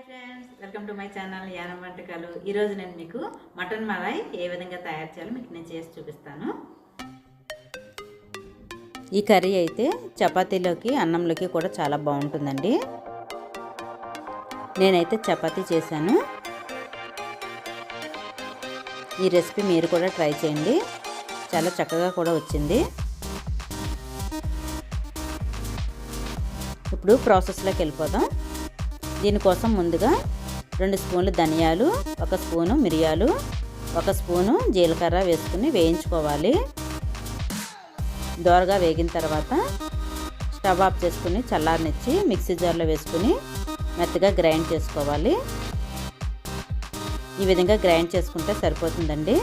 Hi friends welcome to my channel Yanam వంటకాలు. ఈరోజు నేను మీకు మటన్ మలాయ్ ఏ విధంగా తయారు చేయాలో మీకు నేను చేసి చూపిస్తాను. ఈ కర్రీ అయితే చపాతీలోకి అన్నంలోకి కూడా చాలా బాగుంటుందండి. నేనైతే చపాతీ చేశాను. ఈ రెసిపీ మీరు కూడా ట్రై చేయండి. చాలా చక్కగా కూడా వచ్చింది. ఇప్పుడు ప్రాసెస్లోకి వెళ్ళిపోదాం. దీనికోసం ముందుగా రెండు స్పూన్లు ధనియాలు ఒక స్పూను మిరియాలు ఒక స్పూను జీలకర్ర వేసుకుని వేయించుకోవాలి. దోరగా వేగిన తర్వాత స్టవ్ ఆఫ్ చేసుకుని చల్లారనిచ్చి మిక్సీ జార్లో వేసుకుని మెత్తగా గ్రైండ్ చేసుకోవాలి. ఈ విధంగా గ్రైండ్ చేసుకుంటే సరిపోతుందండి.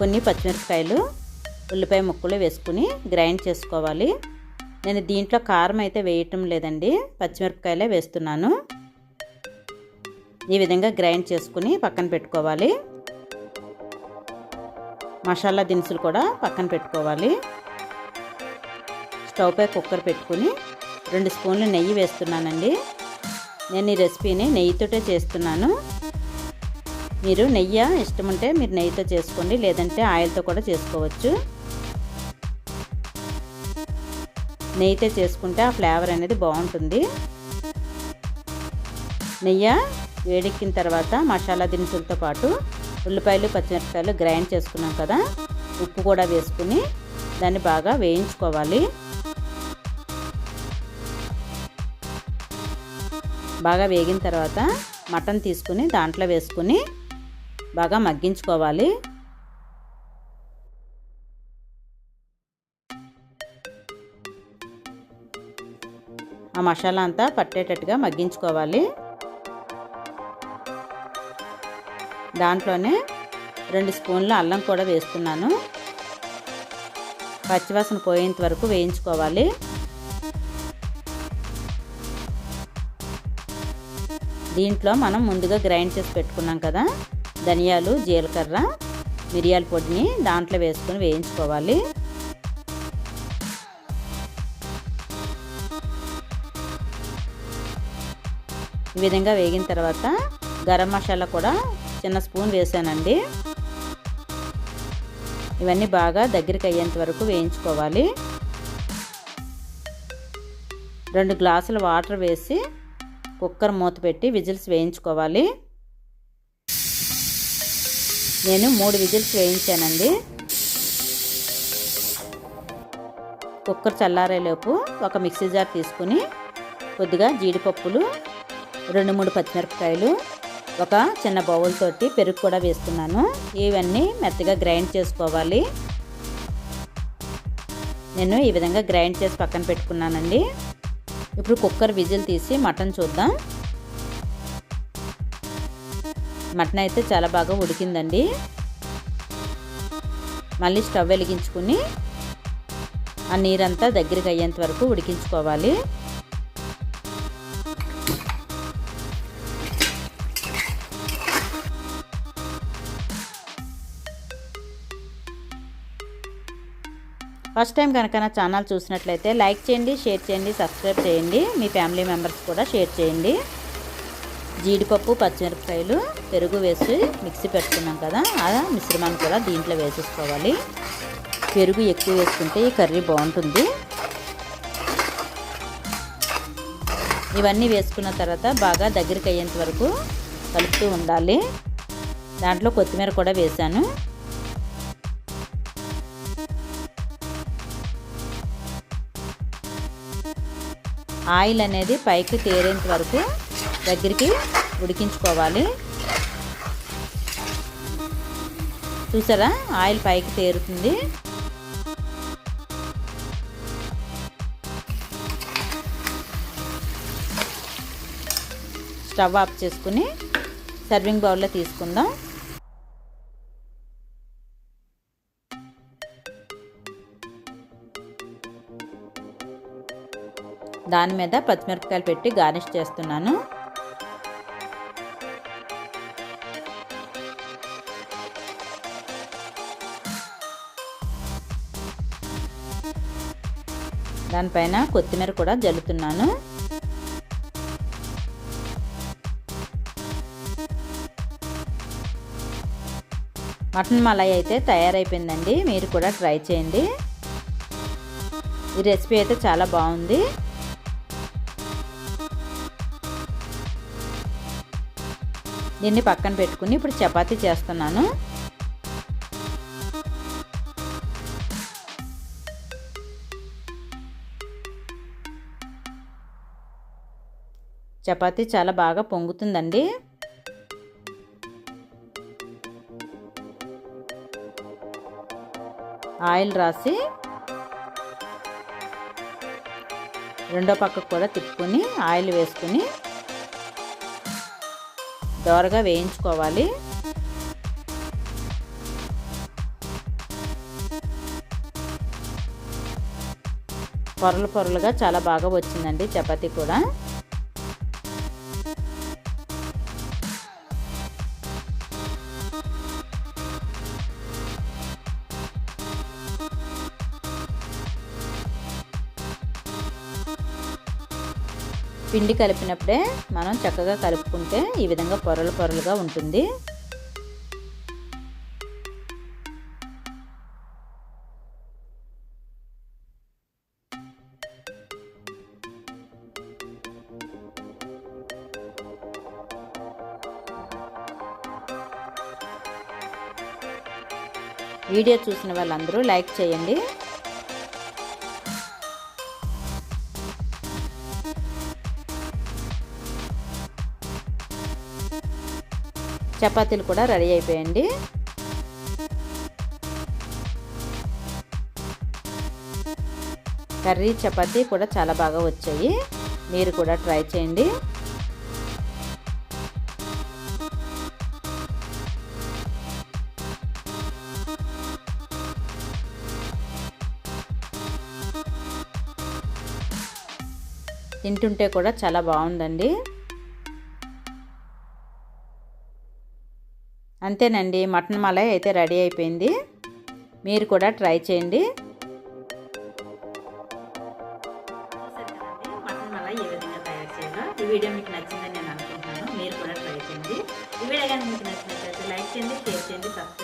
కొన్ని పచ్చిమిరపకాయలు ఉల్లిపాయ ముక్కలు వేసుకుని గ్రైండ్ చేసుకోవాలి. నేను దీంట్లో కారం అయితే వేయటం లేదండి. పచ్చిమిరపకాయలే వేస్తున్నాను. ఈ విధంగా గ్రైండ్ చేసుకుని పక్కన పెట్టుకోవాలి. మసాలా దినుసులు కూడా పక్కన పెట్టుకోవాలి. స్టవ్ పై కుక్కర్ పెట్టుకుని రెండు స్పూన్లు నెయ్యి వేస్తున్నానండి. నేను ఈ రెసిపీని నెయ్యితోటే చేస్తున్నాను. మీరు నెయ్యి ఇష్టం ఉంటే మీరు నెయ్యితో చేసుకోండి లేదంటే ఆయిల్తో కూడా చేసుకోవచ్చు. నెయ్యితే చేసుకుంటే ఆ ఫ్లేవర్ అనేది బాగుంటుంది. నెయ్యి వేడెక్కిన తర్వాత మసాలా దినుసులతో పాటు ఉల్లిపాయలు పచ్చిమిరపకాయలు గ్రైండ్ చేసుకున్నాం కదా ఉప్పు కూడా వేసుకుని దాన్ని బాగా వేయించుకోవాలి. బాగా వేగిన తర్వాత మటన్ తీసుకుని దాంట్లో వేసుకుని బాగా మగ్గించుకోవాలి. ఆ మసాలా అంతా పట్టేటట్టుగా మగ్గించుకోవాలి. దాంట్లోనే రెండు స్పూన్ల అల్లం కూడా వేస్తున్నాను. పచ్చివాసన పోయేంత వరకు వేయించుకోవాలి. దీంట్లో మనం ముందుగా గ్రైండ్ చేసి పెట్టుకున్నాం కదా ధనియాలు జీలకర్ర మిరియాల పొడిని దాంట్లో వేసుకొని వేయించుకోవాలి. ఈ విధంగా వేగిన తర్వాత గరం మసాలా కూడా చిన్న స్పూన్ వేసానండి. ఇవన్నీ బాగా దగ్గరికి అయ్యేంత వరకు వేయించుకోవాలి. రెండు గ్లాసుల వాటర్ వేసి కుక్కర్ మూత పెట్టి విజిల్స్ వేయించుకోవాలి. నేను మూడు విజిల్స్ వేయించానండి. కుక్కర్ చల్లారేలోపు ఒక మిక్సీ జార్ తీసుకుని కొద్దిగా జీడిపప్పులు రెండు మూడు పచ్చిమిరపకాయలు ఒక చిన్న బౌల్ తోటి పెరుగు కూడా వేస్తున్నాను. ఇవన్నీ మెత్తగా గ్రైండ్ చేసుకోవాలి. నేను ఈ విధంగా గ్రైండ్ చేసి పక్కన పెట్టుకున్నానండి. ఇప్పుడు కుక్కర్ విజిల్ తీసి మటన్ చూద్దాం. మటన్ అయితే చాలా బాగా ఉడికిందండి. మళ్ళీ స్టవ్ వెలిగించుకుని ఆ నీరంతా దగ్గరికి అయ్యేంత వరకు ఉడికించుకోవాలి. ఫస్ట్ టైం కనుక నా ఛానల్ చూసినట్లయితే లైక్ చేయండి షేర్ చేయండి సబ్స్క్రైబ్ చేయండి. మీ ఫ్యామిలీ మెంబర్స్ కూడా షేర్ చేయండి. జీడిపప్పు పచ్చిమిరపకాయలు పెరుగు వేసి మిక్సీ పెట్టుకున్నాం కదా ఆ మిశ్రమాన్ని కూడా దీంట్లో వేసేసుకోవాలి. పెరుగు ఎక్కువ వేసుకుంటే ఈ కర్రీ బాగుంటుంది. ఇవన్నీ వేసుకున్న తర్వాత బాగా దగ్గరికి అయ్యేంత వరకు కలుపుతూ ఉండాలి. దాంట్లో కొత్తిమీర కూడా వేశాను. ఆయిల్ అనేది పైకి తేరేంత వరకు దగ్గరికి ఉడికించుకోవాలి. చూసారా? ఆయిల్ పైకి తేరుతుంది. స్టవ్ ఆఫ్ చేసుకుని సర్వింగ్ బౌల్లో తీసుకుందాం. దాని మీద పచ్చిమిరపకాయలు పెట్టి గార్నిష్ చేస్తున్నాను. దానిపైన కొత్తిమీర కూడా జల్లుతున్నాను. మటన్ మలై అయితే తయారైపోయిందండి. మీరు కూడా ట్రై చేయండి. ఈ రెసిపీ అయితే చాలా బాగుంది. దీన్ని పక్కన పెట్టుకుని ఇప్పుడు చపాతీ చేస్తున్నాను. చపాతీ చాలా బాగా పొంగుతుందండి. ఆయిల్ రాసి రెండో పక్కకు కూడా తిప్పుకొని ఆయిల్ వేసుకుని దోరగా వేయించుకోవాలి. పొరలు పొరలుగా చాలా బాగా వచ్చిందండి చపాతీ కూడా. పిండి కలిపినప్పుడే మనం చక్కగా కలుపుకుంటే ఈ విధంగా పొరలు పొరలుగా ఉంటుంది. వీడియో చూసిన వాళ్ళందరూ లైక్ చేయండి. చపాతీలు కూడా రెడీ అయిపోయండి. కర్రీ చపాతీ కూడా చాలా బాగా వచ్చాయి. మీరు కూడా ట్రై చేయండి. తింటుంటే కూడా చాలా బాగుందండి. అంతేనండి మటన్ మలై అయితే రెడీ అయిపోయింది. మీరు కూడా ట్రై చేయండి. మటన్ మలై ఏ విధంగా తయారు చేయాలో? ఈ వీడియో మీకు నచ్చిందని నేను అనుకుంటున్నాను. మీరు కూడా ట్రై చేయండి. ఈ వీడియో కానీ మీకు నచ్చినట్లయితే లైక్ చేయండి షేర్ చేయండి సబ్స్క్రైబ్